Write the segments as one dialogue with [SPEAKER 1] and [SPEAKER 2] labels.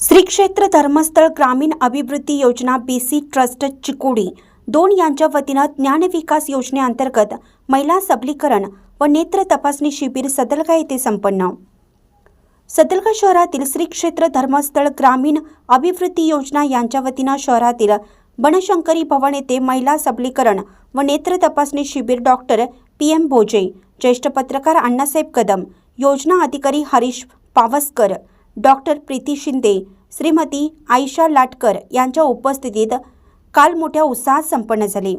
[SPEAKER 1] क्षेत्र धर्मस्थळ ग्रामीण अभिवृद्धी योजना बीसी ट्रस्ट चिकोडी. दोन यांच्या वतीनं ज्ञानविकास योजनेअंतर्गत महिला सबलीकरण व नेत्र तपासणी शिबिर सदलगा येथे संपन्न. सदलगा शहरातील श्री क्षेत्र धर्मस्थळ ग्रामीण अभिवृद्धी योजना यांच्या वतीनं शहरातील बनशंकरी भवन येथे महिला सबलीकरण व नेत्र तपासणी शिबिर डॉक्टर पी एम भोजे ज्येष्ठ पत्रकार अण्णासाहेब कदम योजना अधिकारी हरीश पावसकर डॉक्टर प्रीती शिंदे श्रीमती आयशा लाटकर यांच्या उपस्थितीत काल मोठ्या उत्साहात संपन्न झाले.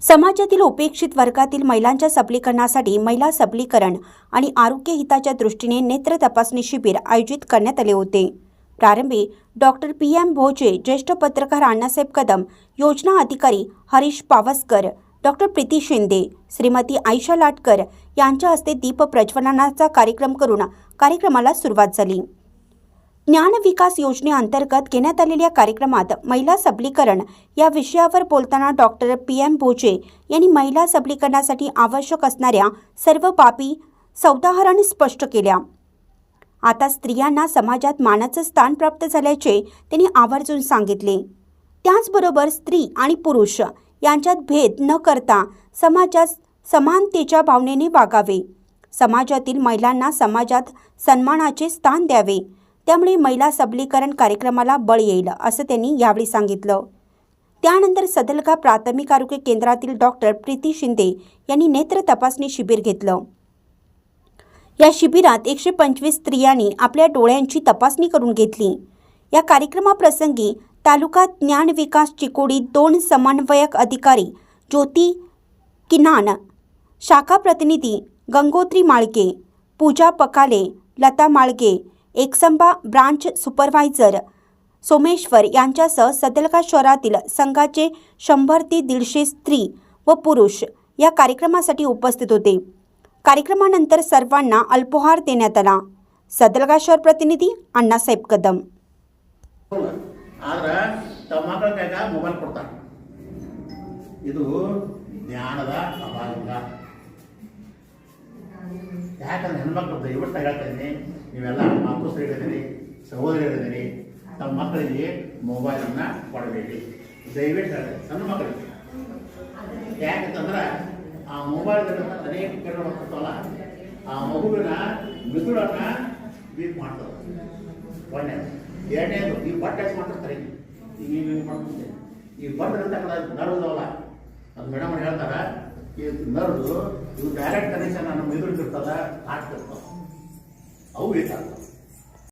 [SPEAKER 1] समाजातील उपेक्षित वर्गातील महिलांच्या सबलीकरणासाठी महिला सबलीकरण आणि आरोग्य हिताच्या दृष्टीने नेत्र तपासणी शिबिर आयोजित करण्यात आले होते. प्रारंभी डॉक्टर पी. एम. भोजे ज्येष्ठ पत्रकार अण्णासाहेब कदम योजना अधिकारी हरीश पावसकर डॉक्टर प्रीती शिंदे श्रीमती आयशा लाटकर यांच्या हस्ते दीप प्रज्वलनाचा कार्यक्रम करून कार्यक्रमाला सुरुवात झाली. ज्ञान विकास योजनेअंतर्गत घेण्यात आलेल्या कार्यक्रमात महिला सबलीकरण या विषयावर बोलताना डॉक्टर पी. एम. भोजे यांनी महिला सबलीकरणासाठी आवश्यक असणाऱ्या सर्व बाबी सौदाहरण स्पष्ट केल्या. आता स्त्रियांना समाजात मानाचं स्थान प्राप्त झाल्याचे त्यांनी आवर्जून सांगितले. त्याचबरोबर स्त्री आणि पुरुष यांच्यात भेद न करता समाजात समानतेच्या भावनेने वागावे. समाजातील महिलांना समाजात सन्मानाचे स्थान द्यावे. त्यामुळे महिला सबलीकरण कार्यक्रमाला बळ येईल असं त्यांनी यावेळी सांगितलं. त्यानंतर सदलगा प्राथमिक आरोग्य केंद्रातील डॉक्टर प्रीती शिंदे यांनी नेत्र तपासणी शिबिर घेतलं. या शिबिरात एकशे पंचवीस स्त्रियांनी आपल्या डोळ्यांची तपासणी करून घेतली. या कार्यक्रमाप्रसंगी तालुका ज्ञान विकास चिकोडी दोन समन्वयक अधिकारी ज्योती किनान शाखा प्रतिनिधी गंगोत्री माळके पूजा पकाले लता माळगे एकसंबा ब्रांच सुपरवायझर सोमेश्वर यांच्यासह सदलगा शहरातील संघाचे शंभर ते दीडशे स्त्री व पुरुष या कार्यक्रमासाठी उपस्थित होते. कार्यक्रमानंतर सर्वांना अल्पोहार देण्यात आला. सदलगा शहर प्रतिनिधी अण्णासाहेब कदम.
[SPEAKER 2] ಆದ್ರೆ ತಮ್ಮ ಮಕ್ಕಳ ಕೈಗ ಮೊಬೈಲ್ ಕೊಡ್ತಾರೆ. ಇದು ಜ್ಞಾನದ ಅಭಾವ ಯಾಕಂದ್ರೆ ಹೆಣ್ಮಕ್ಳು ದಯವಿಟ್ಟು ಹೇಳ್ತೀನಿ ನೀವೆಲ್ಲ ಮಾತುಸ್ ಹೇಳಿದಿರಿ ಸಹೋದರಿ ಹೇಳಿದಿರಿ ತಮ್ಮ ಮಕ್ಕಳಿಗೆ ಮೊಬೈಲನ್ನು ಕೊಡಬೇಡಿ. ದಯವಿಟ್ಟು ಹೇಳಿ ಸಣ್ಣ ಮಕ್ಕಳಿಗೆ. ಯಾಕಂತಂದ್ರೆ ಆ ಮೊಬೈಲ್ ಅನೇಕ ಬರ್ತಿರ್ತಾವಲ್ಲ ಆ ಮಗುವಿನ ಮಿದುಳನ್ನ ವೀಕ್ ಮಾಡ್ತದೆ. ಒಂದನೇದು ಎರಡನೇದು ಈ ಬಟ್ ಟಚ್ ಮಾಡ್ತಾರೆ ಈ ಬಟ್ ಅಂತಕ್ಕಂಥ ನರ್ವ್ದವಲ್ಲ ಅದು ಮೇಡಮ್ ಹೇಳ್ತಾರೆ, ಈ ನರ್ವ್ ಇವು ಡೈರೆಕ್ಟ್ ಕನೆಕ್ಷನ್ ನಮ್ಮ ಎದುರಿಸಿರ್ತದ ಹಾಕ್ತಿರ್ತಾವ ಅವು ಬೇಕಾಗ್ತವೆ.